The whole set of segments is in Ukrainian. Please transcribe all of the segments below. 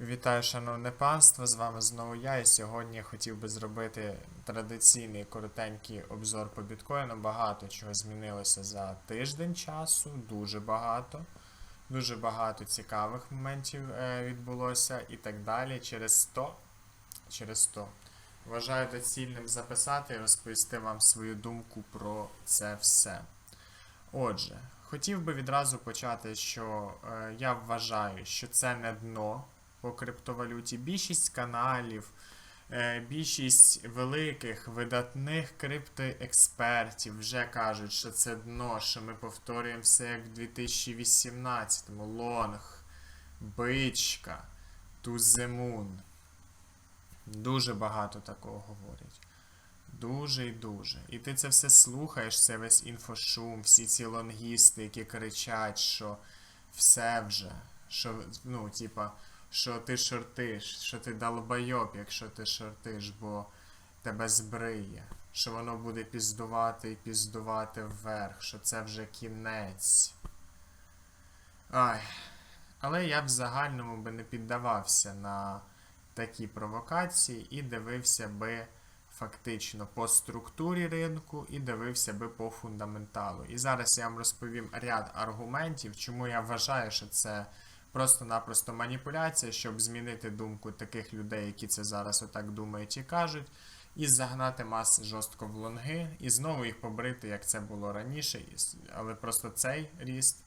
Вітаю, шановне панство! З вами знову я. І сьогодні я хотів би зробити традиційний коротенький обзор по біткоїну. Багато чого змінилося за тиждень часу, дуже багато. Дуже багато цікавих моментів е, відбулося і так далі. Через 100. Через 100. Вважаю доцільним записати і розповісти вам свою думку про це все. Отже, хотів би відразу почати, що е, я вважаю, що це не дно по криптовалюті. Більшість каналів, е, більшість великих видатних криптоекспертів вже кажуть, що це дно, що ми повторюємо все як в 2018-му. Лонг, бичка, туземун. Дуже багато такого говорять. Дуже і дуже. І ти це все слухаєш, це весь інфошум, всі ці лонгісти, які кричать, що все вже, що, ну, типа, що ти шортиш, що ти долбойоб, якщо ти шортиш, бо тебе збриє, що воно буде піздувати і піздувати вверх, що це вже кінець. Ай. Але я в загальному би не піддавався на такі провокації і дивився би фактично по структурі ринку і дивився би по фундаменталу. І зараз я вам розповім ряд аргументів, чому я вважаю, що це просто-напросто маніпуляція, щоб змінити думку таких людей, які це зараз отак думають і кажуть, і загнати маси жорстко в лонги, і знову їх побрити, як це було раніше. Але просто цей ріст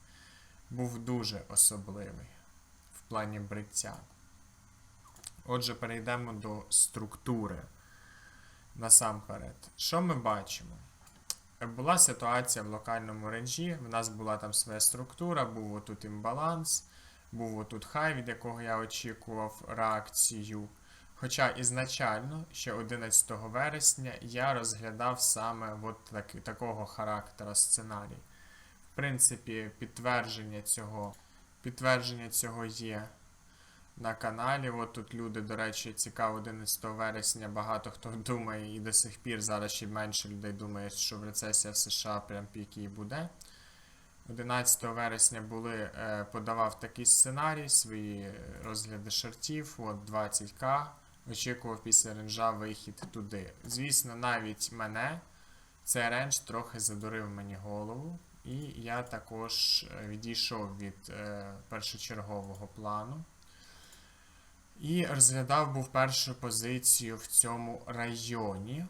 був дуже особливий в плані бриття. Отже, перейдемо до структури. Насамперед, що ми бачимо? Була ситуація в локальному ренжі, в нас була там своя структура, був отут імбаланс, був отут хай, від якого я очікував реакцію. Хоча ізначально, ще 11 вересня, я розглядав саме от так, такого характера сценарій. В принципі, підтвердження цього, підтвердження цього є на каналі. От тут люди, до речі, цікаво, 11 вересня багато хто думає, і до сих пір зараз ще менше людей думає, що в рецесія в США прям пік і буде. 11 вересня були, е, подавав такий сценарій, свої розгляди шортів, от 20к. Очікував після ренжа вихід туди. Звісно, навіть мене цей рендж трохи задурив мені голову. І я також е, відійшов від е, першочергового плану. І розглядав був першу позицію в цьому районі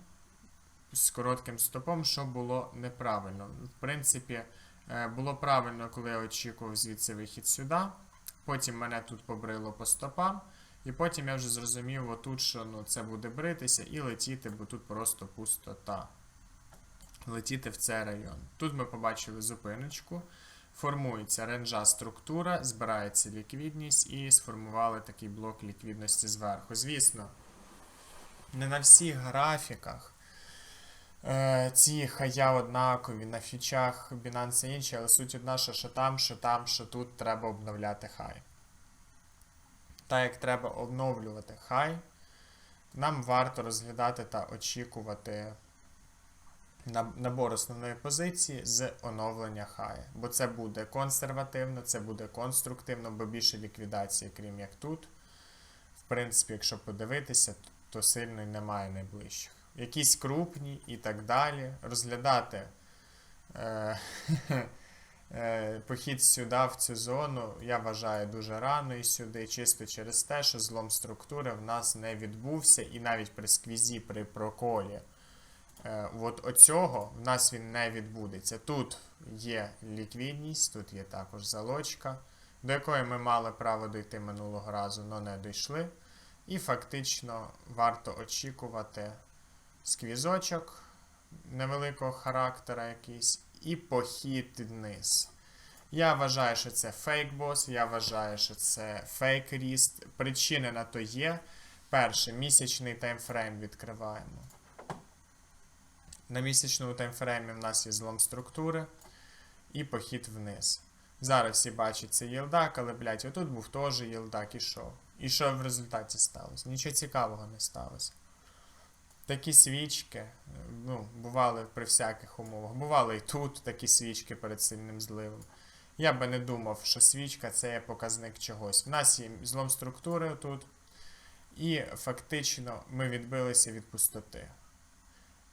з коротким стопом, що було неправильно. В принципі, е, було правильно, коли я очікував звідси вихід сюди. Потім мене тут побрило по стопам. І потім я вже зрозумів, отут, що ну, це буде бритися і летіти, бо тут просто пустота. Летіти в цей район. Тут ми побачили зупиночку. Формується ренжа структура, збирається ліквідність і сформували такий блок ліквідності зверху. Звісно, не на всіх графіках е, ці хая однакові, на фічах Binance інші, але суть одна, що, що там, що там, що тут треба обновляти хай. Так як треба обновлювати хай, нам варто розглядати та очікувати набор основної позиції з оновлення хая. Бо це буде консервативно, це буде конструктивно, бо більше ліквідації, крім як тут. В принципі, якщо подивитися, то сильно немає найближчих. Якісь крупні і так далі. Розглядати е, е, похід сюди, в цю зону, я вважаю дуже рано і сюди, чисто через те, що злом структури в нас не відбувся, і навіть при сквізі, при проколі. Е, от оцього в нас він не відбудеться. Тут є ліквідність, тут є також залочка, до якої ми мали право дійти минулого разу, але не дійшли. І фактично варто очікувати сквізочок невеликого характера якийсь і похід вниз. Я вважаю, що це фейк-бос, я вважаю, що це фейк-ріст. Причини на то є. Перше, місячний таймфрейм відкриваємо. На місячному таймфреймі в нас є злом структури і похід вниз. Зараз всі бачать це єлдак, але, блядь, отут був теж єлдак і що? І що в результаті сталося? Нічого цікавого не сталося. Такі свічки, ну, бували при всяких умовах. Бували і тут такі свічки перед сильним зливом. Я би не думав, що свічка це є показник чогось. У нас є злом структури тут, і фактично ми відбилися від пустоти.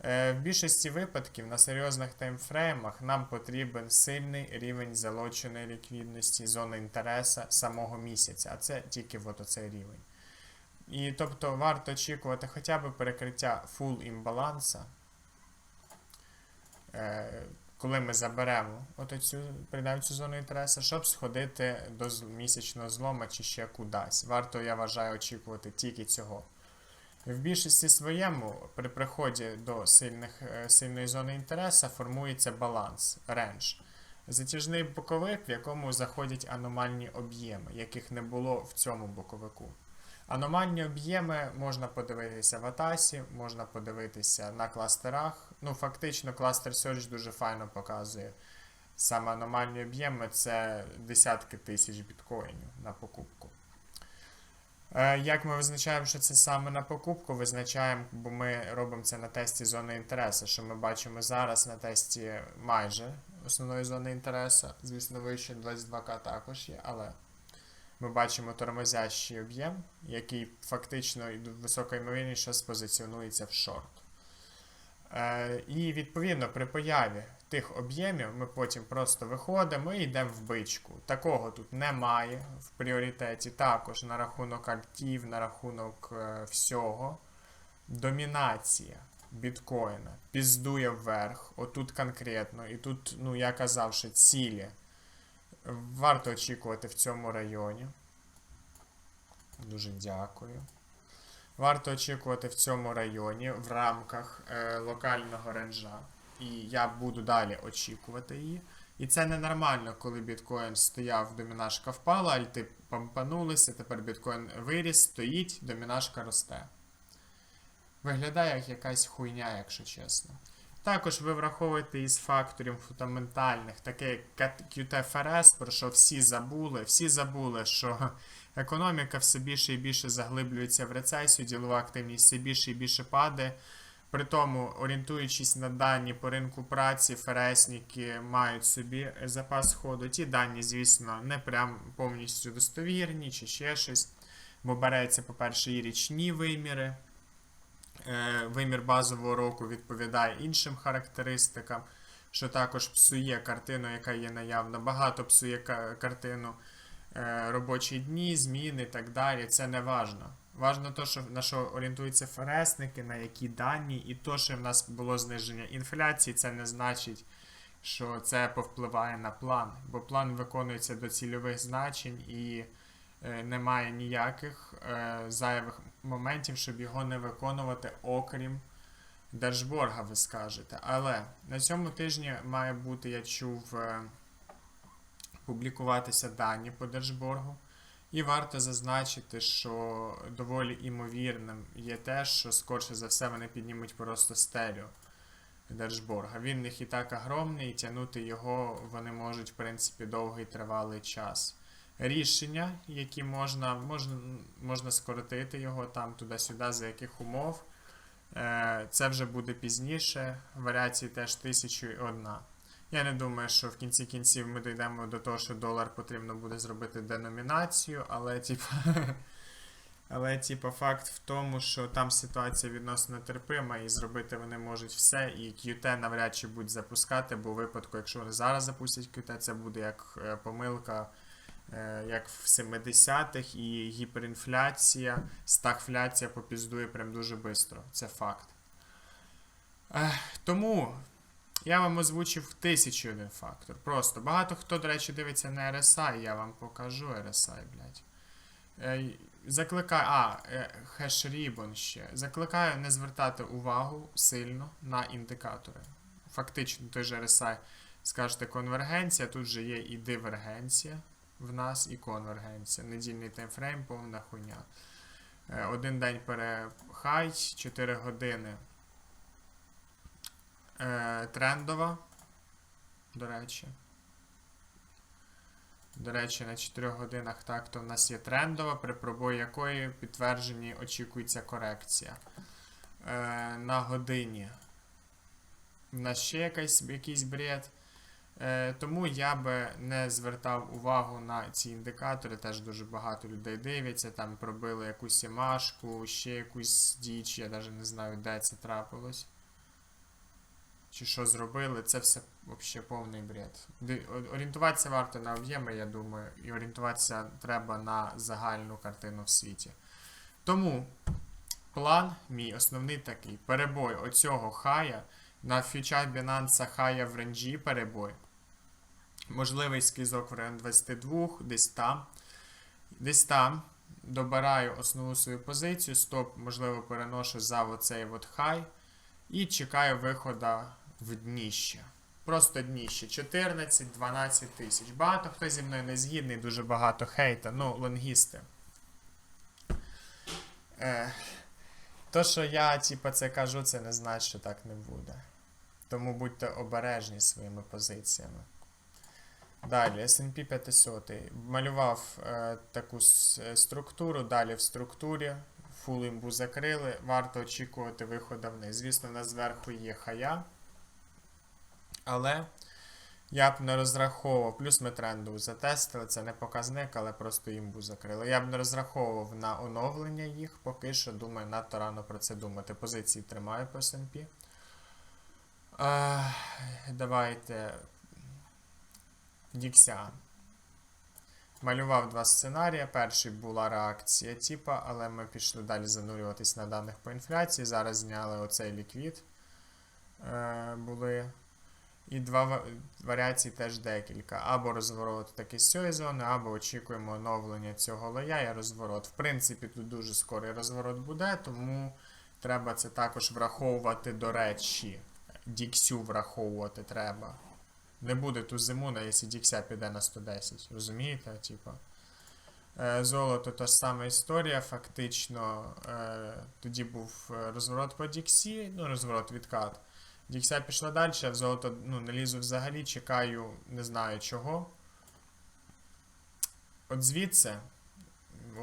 Е, В більшості випадків на серйозних таймфреймах нам потрібен сильний рівень залоченої ліквідності, зони інтересу самого місяця, а це тільки от оцей рівень. І тобто варто очікувати хоча б перекриття full імбаланса, е, коли ми заберемо от цю, прийдемо цю зону інтересу, щоб сходити до місячного злома чи ще кудись. Варто, я вважаю, очікувати тільки цього. В більшості своєму при приході до сильних, е, сильної зони інтересу формується баланс, рендж. Затяжний боковик, в якому заходять аномальні об'єми, яких не було в цьому боковику. Аномальні об'єми можна подивитися в Атасі, можна подивитися на кластерах. Ну, фактично, кластер Search дуже файно показує. Саме аномальні об'єми це десятки тисяч біткоїнів на покупку. Е, Як ми визначаємо, що це саме на покупку? Визначаємо, бо ми робимо це на тесті зони інтересу, що ми бачимо зараз на тесті майже основної зони інтересу. Звісно, вище 22К також є, але ми бачимо тормозящий об'єм, який фактично і висока ймовірність, спозиціонується в шорт. Е, і відповідно при появі тих об'ємів ми потім просто виходимо і йдемо в бичку. Такого тут немає в пріоритеті. Також на рахунок альтів, на рахунок е, всього. Домінація біткоїна піздує вверх, отут конкретно, і тут, ну я казав, що цілі варто очікувати в цьому районі. Дуже дякую. Варто очікувати в цьому районі в рамках е, локального ренжа. І я буду далі очікувати її. І це ненормально, коли біткоін стояв, домінашка впала, альти помпанулися, тепер біткоін виріс, стоїть, домінашка росте. Виглядає як якась хуйня, якщо чесно. Також ви враховуєте із факторів фундаментальних, таке як QTFRS, про що всі забули. Всі забули, що економіка все більше і більше заглиблюється в рецесію, ділова активність все більше і більше падає. При тому, орієнтуючись на дані по ринку праці, ФРСники мають собі запас ходу. Ті дані, звісно, не прям повністю достовірні чи ще щось, бо береться, по-перше, і річні виміри. Е, Вимір базового року відповідає іншим характеристикам, що також псує картину, яка є наявна. Багато псує картину е, робочі дні, зміни і так далі. Це не важно. Важно то, що на що орієнтуються ФРСники, на які дані, і то, що в нас було зниження інфляції, це не значить, що це повпливає на план, бо план виконується до цільових значень і немає ніяких е, зайвих моментів, щоб його не виконувати, окрім Держборга, ви скажете. Але на цьому тижні має бути, я чув, е, публікуватися дані по Держборгу. І варто зазначити, що доволі імовірним є те, що скорше за все вони піднімуть просто стелю Держборга. Він в них і так огромний, і тягнути його вони можуть, в принципі, довгий тривалий час. Рішення, які можна, можна, можна скоротити його там туди-сюди, за яких умов. Е, Це вже буде пізніше. Варіації теж тисячу і одна. Я не думаю, що в кінці кінців ми дійдемо до того, що долар потрібно буде зробити деномінацію, але типу, але, типу, факт в тому, що там ситуація відносно терпима, і зробити вони можуть все, і QT навряд чи будуть запускати, бо у випадку, якщо вони зараз запустять QT, це буде як е, помилка, як в 70-х, і гіперінфляція, стагфляція попіздує прям дуже швидко. Це факт. Тому я вам озвучив тисячу один фактор. Просто багато хто, до речі, дивиться на RSI, я вам покажу RSI, блядь. Е, Закликаю, а, е, хеш Ribbon ще. Закликаю не звертати увагу сильно на індикатори. Фактично, той же RSI скажете конвергенція, тут же є і дивергенція в нас, і конвергенція. Недільний таймфрейм, повна хуйня. Е, Один день перехай, 4 години е, трендова. До речі. До речі, на 4 годинах так, то в нас є трендова, при пробої якої підтвердженні очікується корекція. Е, на годині. У нас ще якийсь, якийсь бред. Е, тому я би не звертав увагу на ці індикатори. Теж дуже багато людей дивляться, там пробили якусь імашку, ще якусь діч, я навіть не знаю, де це трапилось. Чи що зробили, це все взагалі повний бред. Орієнтуватися варто на об'єми, я думаю, і орієнтуватися треба на загальну картину в світі. Тому план мій основний такий: перебой оцього хая на фьючах Binance хая в ренджі перебой. Можливий скізок в район 22, десь там. Десь там добираю основну свою позицію, стоп, можливо, переношу за оцей от хай. І чекаю виходу в дніще. Просто дніще. 14-12 тисяч. Багато хто зі мною не згідний, дуже багато хейта. Ну, лонгісти. Е, то, що я, типа, це кажу, це не значить, що так не буде. Тому будьте обережні своїми позиціями. Далі, SP 500. Малював е, таку е, структуру, далі в структурі. Фул імбу закрили. Варто очікувати виходу вниз. Звісно, в нас зверху є хая. Але я б не розраховував, плюс ми тренду затестили, це не показник, але просто імбу закрили. Я б не розраховував на оновлення їх, поки що думаю, надто рано про це думати. Позиції тримаю по S&P. Е, давайте. Діксян. Малював два сценарії. Перший була реакція типа, але ми пішли далі занурюватись на даних по інфляції. Зараз зняли оцей ліквід. Е, були. І два варіації теж декілька. Або розворот такий з цієї зони, або очікуємо оновлення цього лоя і розворот. В принципі, тут дуже скорий розворот буде, тому треба це також враховувати до речі. Діксю враховувати треба. Не буде ту зиму, на Дікся піде на 110. Розумієте? Типа. Е, Золото та ж сама історія. Фактично, е, тоді був е, розворот по Діксі, ну, розворот відкат. Дікся пішла далі, а в золото ну, не лізу взагалі, чекаю, не знаю чого. От звідси,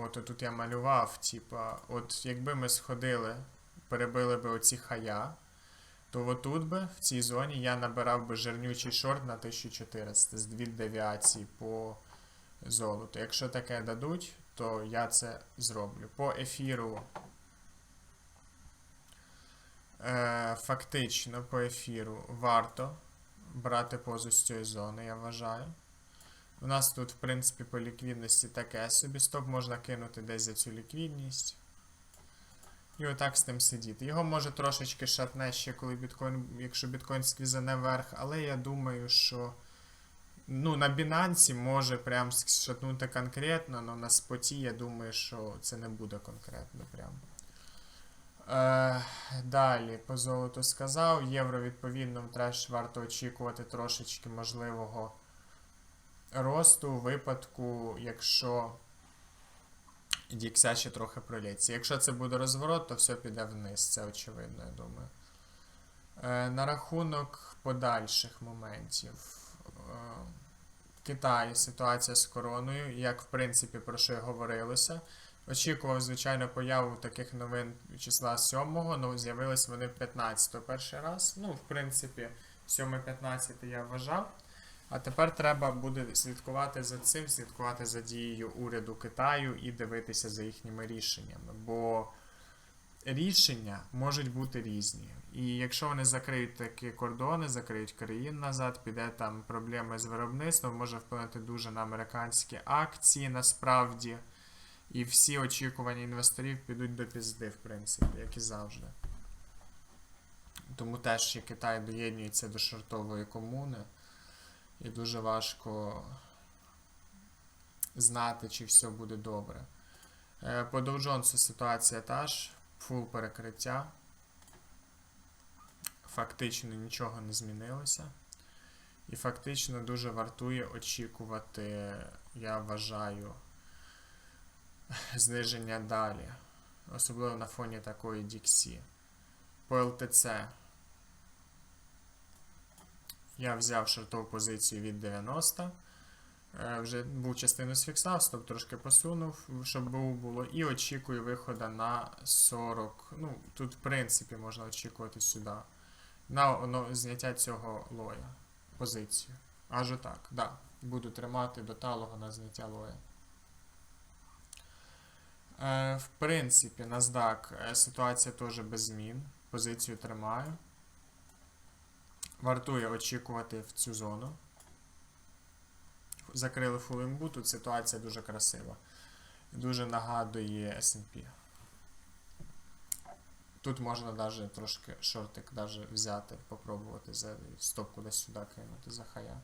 от тут я малював, типа, от якби ми сходили, перебили би оці хая, то отут би, в цій зоні, я набирав би жирнючий шорт на 1400 з дві девіації по золоту. Якщо таке дадуть, то я це зроблю. По ефіру. Е, фактично по ефіру варто брати позу з цієї зони, я вважаю. У нас тут, в принципі, по ліквідності таке собі. Стоп можна кинути десь за цю ліквідність. І отак з тим сидіти. Його може трошечки шатне ще, коли біткоін, якщо біткоін сквізане вверх, але я думаю, що ну, на Binance може прям шатнути конкретно, але на споті я думаю, що це не буде конкретно прям. Е, далі, по золоту сказав. Євро, відповідно, теж варто очікувати трошечки можливого росту у випадку, якщо Дікся ще трохи пролється. Якщо це буде розворот, то все піде вниз, це очевидно, я думаю. Е, на рахунок подальших моментів. Е, Китай, ситуація з короною, як в принципі про що і говорилося. Очікував, звичайно, появу таких новин числа 7-го, але з'явились вони 15 перший раз. Ну, в принципі, 7-15 я вважав. А тепер треба буде слідкувати за цим, слідкувати за дією уряду Китаю і дивитися за їхніми рішеннями. Бо рішення можуть бути різні. І якщо вони закриють такі кордони, закриють країн назад, піде там проблеми з виробництвом, може вплинути дуже на американські акції насправді. І всі очікування інвесторів підуть до пізди, в принципі, як і завжди. Тому теж ще Китай доєднюється до шортової комуни. І дуже важко знати, чи все буде добре. Е, По Dow Jones ситуація та ж, фул перекриття. Фактично нічого не змінилося. І фактично дуже вартує очікувати, я вважаю, зниження далі. Особливо на фоні такої Діксі. По ЛТЦ я взяв шортову позицію від 90. Е, Вже був частину сфіксав, стоп трошки посунув, щоб був було. І очікую виходу на 40. Ну, тут, в принципі, можна очікувати сюди. На оно- зняття цього лоя. Позицію. Аж отак, да. Буду тримати до талого на зняття лоя. Е, в принципі, NASDAQ е, ситуація теж без змін. Позицію тримаю. Вартує очікувати в цю зону. Закрили фулимбу, тут ситуація дуже красива. Дуже нагадує SP. Тут можна навіть трошки шортик даже взяти, попробувати за стопку десь сюди кинути за хая.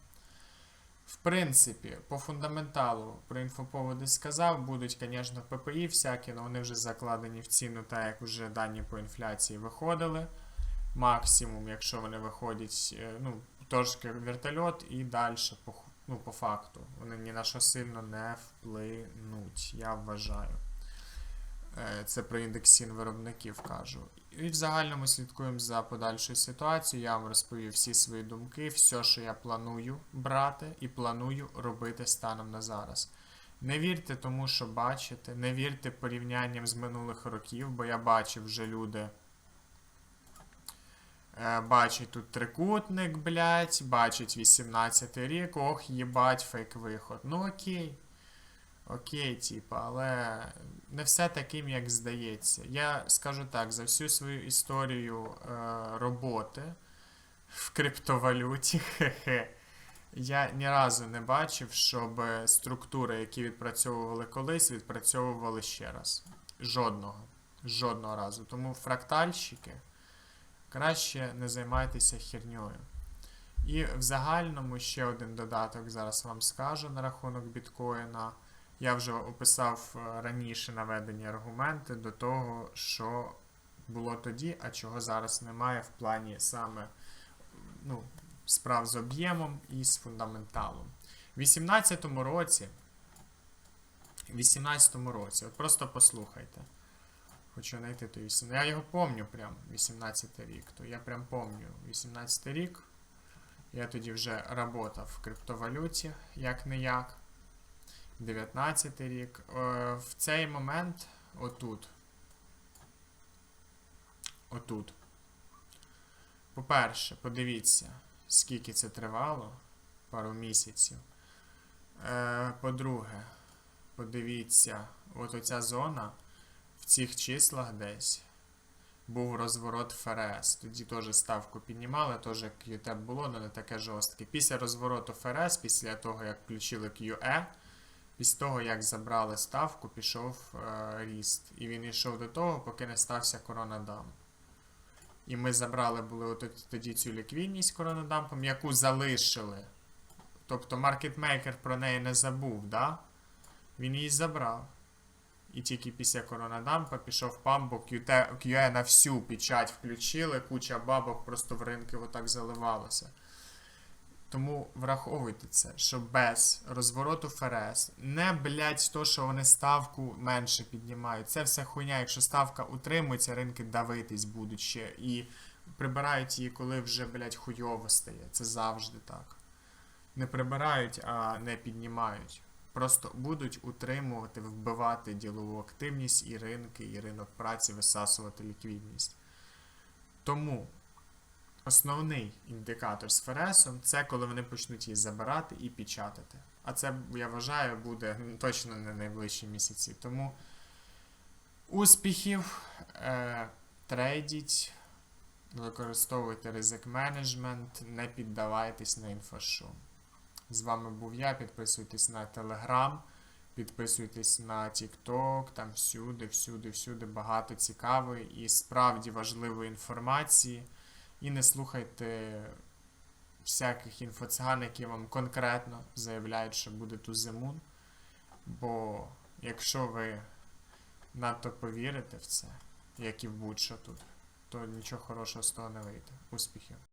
В принципі, по фундаменталу про інфоповоди сказав, будуть, звісно, ППІ всякі, але вони вже закладені в ціну, так як вже дані по інфляції виходили. Максимум, якщо вони виходять, е, ну, трошки вертольот і далі по, ну, по факту. Вони ні на що сильно не вплинуть, я вважаю. Е, Це про індексін виробників кажу. І в загальному слідкуємо за подальшою ситуацією. Я вам розповів всі свої думки, все, що я планую брати і планую робити станом на зараз. Не вірте тому, що бачите, не вірте порівнянням з минулих років, бо я бачив вже люди. Е, бачать тут трикутник, блять, бачать 18 рік, ох, їбать, фейк виход. Ну окей. Окей, типа, але не все таким, як здається. Я скажу так, за всю свою історію е, роботи в криптовалюті, хе-хе, я ні разу не бачив, щоб структури, які відпрацьовували колись, відпрацьовували ще раз. Жодного. Жодного разу. Тому фрактальщики краще не займайтеся херньою. І в загальному ще один додаток зараз вам скажу на рахунок біткоїна. Я вже описав е, раніше наведені аргументи до того, що було тоді, а чого зараз немає в плані саме ну, справ з об'ємом і з фундаменталом. У 18-му році, в 18-му році, от просто послухайте. Хочу знайти той 18. Я його помню прям 18 рік. То я прям помню 18 рік. Я тоді вже работав в криптовалюті, як не як. 19 рік. Е, в цей момент, отут. Отут. По-перше, подивіться, скільки це тривало. Пару місяців. Е, по-друге, подивіться, от оця зона в цих числах десь був розворот ФРС. Тоді теж ставку піднімали, теж QTEP було, але не таке жорстке. Після розвороту ФРС, після того, як включили QE, після того, як забрали ставку, пішов е, ріст. І він йшов до того, поки не стався коронадам. І ми забрали були тоді цю ліквідність коронадампом, яку залишили. Тобто маркетмейкер про неї не забув, да? Він її забрав. І тільки після коронадампа пішов памп, бо QT, QE на всю печать включили, куча бабок просто в ринки отак заливалося. Тому враховуйте це, що без розвороту ФРС, не блять то, що вони ставку менше піднімають. Це все хуйня. Якщо ставка утримується, ринки давитись будуть ще. І прибирають її, коли вже, блять, хуйово стає. Це завжди так. Не прибирають, а не піднімають. Просто будуть утримувати, вбивати ділову активність і ринки, і ринок праці, висасувати ліквідність. Тому основний індикатор з ФРСом це коли вони почнуть її забирати і печатати. А це, я вважаю, буде точно не найближчі місяці. Тому успіхів, е, трейдіть, використовуйте ризик менеджмент, не піддавайтесь на інфошум. З вами був я. Підписуйтесь на Telegram, підписуйтесь на TikTok, там всюди, всюди, всюди багато цікавої і справді важливої інформації. І не слухайте всяких інфоциган, які вам конкретно заявляють, що буде тузимун. Бо якщо ви надто повірите в це, як і в будь-що тут, то нічого хорошого з того не вийде. Успіхів!